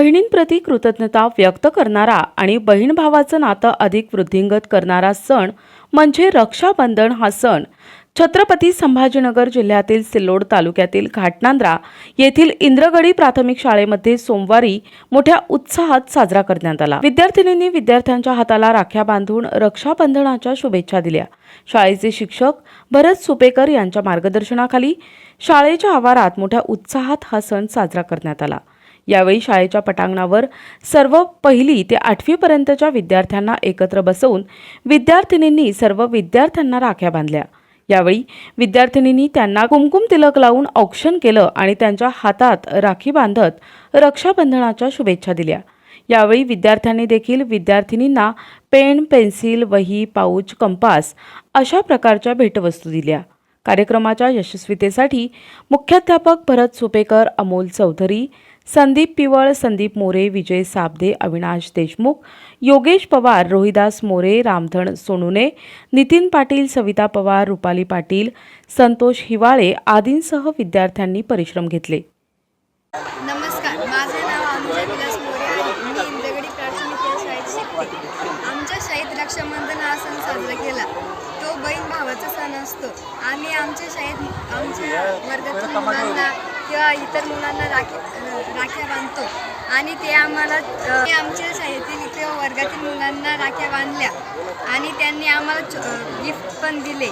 बहिणींप्रती कृतज्ञता व्यक्त करणारा आणि बहीण भावाचं नातं अधिक वृद्धिंगत करणारा सण म्हणजे रक्षाबंधन हा सण. छत्रपती संभाजीनगर जिल्ह्यातील सिल्लोड तालुक्यातील घाटनांद्रा येथील इंद्रगडी प्राथमिक शाळेमध्ये सोमवारी मोठ्या उत्साहात साजरा करण्यात आला. विद्यार्थिनींनी विद्यार्थ्यांच्या हाताला राख्या बांधून रक्षाबंधनाच्या शुभेच्छा दिल्या. शाळेचे शिक्षक भरत सुपेकर यांच्या मार्गदर्शनाखाली शाळेच्या आवारात मोठ्या उत्साहात हा सण साजरा करण्यात आला. यावेळी शाळेच्या पटांगणावर सर्व पहिली ते आठवीपर्यंतच्या विद्यार्थ्यांना एकत्र बसवून विद्यार्थिनींनी सर्व विद्यार्थ्यांना राख्या बांधल्या. यावेळी विद्यार्थिनींनी त्यांना कुमकुम तिलक लावून औक्षण केलं आणि त्यांच्या हातात राखी बांधत रक्षाबंधनाच्या शुभेच्छा दिल्या. यावेळी विद्यार्थ्यांनी देखील विद्यार्थिनींना पेन पेन्सिल वही पाऊच कंपास अशा प्रकारच्या भेटवस्तू दिल्या. कार्यक्रमाच्या यशस्वीतेसाठी मुख्याध्यापक भरत सुपेकर अमोल चौधरी संदीप पिवळ संदीप मोरे विजय साबदे अविनाश देशमुख योगेश पवार रोहिदास मोरे रामधन सोनुने नितीन पाटील सविता पवार रुपाली पाटील संतोष हिवाळे आदींसह विद्यार्थ्यांनी परिश्रम घेतले. नमस्कार. माझे नाव अनुजय विलास मोरे आहे. मी इंद्रगडी प्राथमिक या शाळेत शिकते. आमच्या शाळेत रक्षाबंधन हा सण साजरा केला. तो बहीण भावाचा सण असतो. आम्ही आमच्या शाळेत आमच्या वर्गातील मुलांना किंवा इतर मुलांना राखी राख्या बांधतो. आणि ते आम्हाला ते आमच्या शाळेतील किंवा वर्गातील मुलांना राख्या बांधल्या. आणि त्यांनी आम्हाला गिफ्ट पण दिले.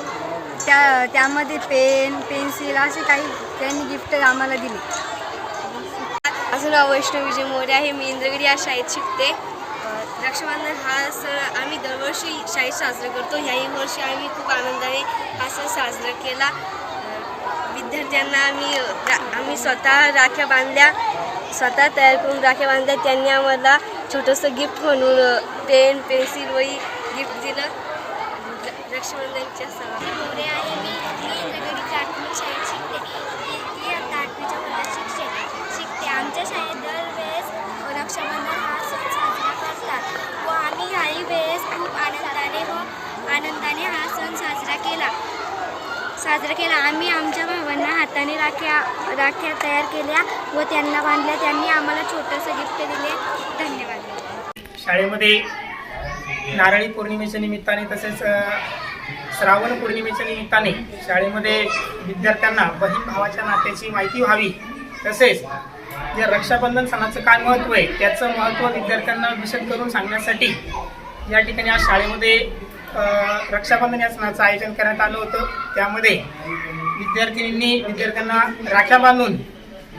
त्या त्यामध्ये पेन पेन्सिल असे काही त्यांनी गिफ्ट आम्हाला दिले. माझं नाव वैष्णव मोरे आहे. मी इंद्रगिरी या शाळेत शिकते. रक्षाबंधन हा सण आम्ही दरवर्षी शाळेत साजरा करतो. ह्याही वर्षी आम्ही खूप आनंदाने हा सण साजरा केला. विद्यार्थ्यांना आम्ही आम्ही स्वतः राख्या बांधल्या स्वतः तयार करून राख्या बांधल्या. त्यांनी आम्हाला छोटंसं गिफ्ट म्हणून पेन पेन्सिल वही गिफ्ट दिलं. रक्षाबंधनच्या सणाला मोरे आहे मी मी इंद्रगडी प्राथमिक शाळेत शिकते इयत्ता इयत्ता आठवीच्या वर्गात शिकते शिकते. आमच्या शाळेत दरवेळेस रक्षाबंधन हा सण साजरा करतात. व आम्ही ह्याही वेळेस खूप आनंदाने व आनंदाने हा सण साजरा केला. साजरा केला. आम्ही आमच्या भावांना हाताने राख्या राख्या तयार केल्या व त्यांना बांधल्या. त्यांनी आम्हाला छोटंसं गिफ्ट दिले. धन्यवाद. शाळेमध्ये नारळी पौर्णिमेच्या निमित्ताने तसेच श्रावण पौर्णिमेच्या निमित्ताने शाळेमध्ये विद्यार्थ्यांना बहीण भावाच्या नात्याची माहिती व्हावी. तसेच जे रक्षाबंधन सणाचं काय महत्त्व आहे त्याचं महत्त्व विद्यार्थ्यांना विशद करून सांगण्यासाठी या ठिकाणी आज शाळेमध्ये रक्षाबंधन या सणाचं आयोजन करण्यात आलं होतं. त्यामध्ये विद्यार्थिनींनी विद्यार्थ्यांना राख्या बांधून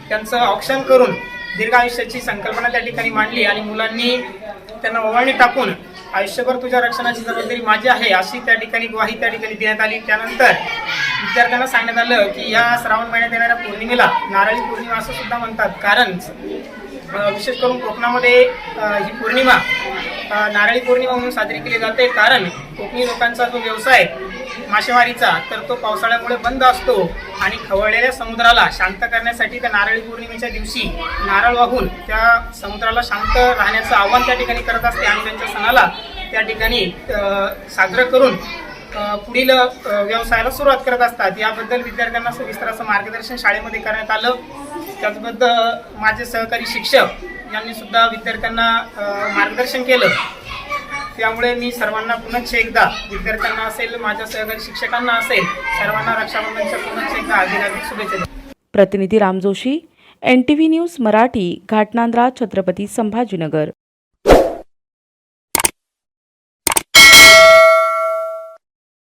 त्यांचं औक्षण करून दीर्घ आयुष्याची संकल्पना त्या ठिकाणी मांडली आणि मुलांनी त्यांना ओवाळणी टाकून आयुष्यभर तुझ्या रक्षणाची जबाबदारी माझी आहे अशी त्या ठिकाणी ग्वाही त्या ठिकाणी देण्यात आली. त्यानंतर विद्यार्थ्यांना सांगण्यात आलं की या श्रावण महिन्यात येणाऱ्या पौर्णिमेला नारळी पौर्णिमा असं सुद्धा म्हणतात. कारण विशेष करून कोकणामध्ये ही पौर्णिमा नारळी पौर्णिमा म्हणून साजरी केली जाते. कारण कोकणी लोकांचा जो व्यवसाय मासेमारीचा तर तो पावसाळ्यामुळे बंद असतो आणि खवळलेल्या समुद्राला शांत करण्यासाठी त्या नारळी पौर्णिमेच्या दिवशी नारळ वाहून त्या समुद्राला शांत राहण्याचं आव्हान त्या ठिकाणी करत असते आणि त्यांच्या सणाला त्या ठिकाणी साजरं करून पुढील व्यवसायाला सुरुवात करत असतात. याबद्दल विद्यार्थ्यांना सविस्तर असं मार्गदर्शन शाळेमध्ये करण्यात आलं. त्याचबद्दल माझे सहकारी शिक्षक यांनी सुद्धा विद्यार्थ्यांना मार्गदर्शन केलं. त्यामुळे मी सर्वांना पुनश्च एकदा विद्यार्थ्यांना असेल माझ्या सहकारी शिक्षकांना असेल सर्वांना रक्षाबंधनच्या पुनश्च एकदा अधिक शुभेच्छा प्रतिनिधी Ram Joshi N T V news Marathi Ghatnandra Chhatrapati Sambhajinagar.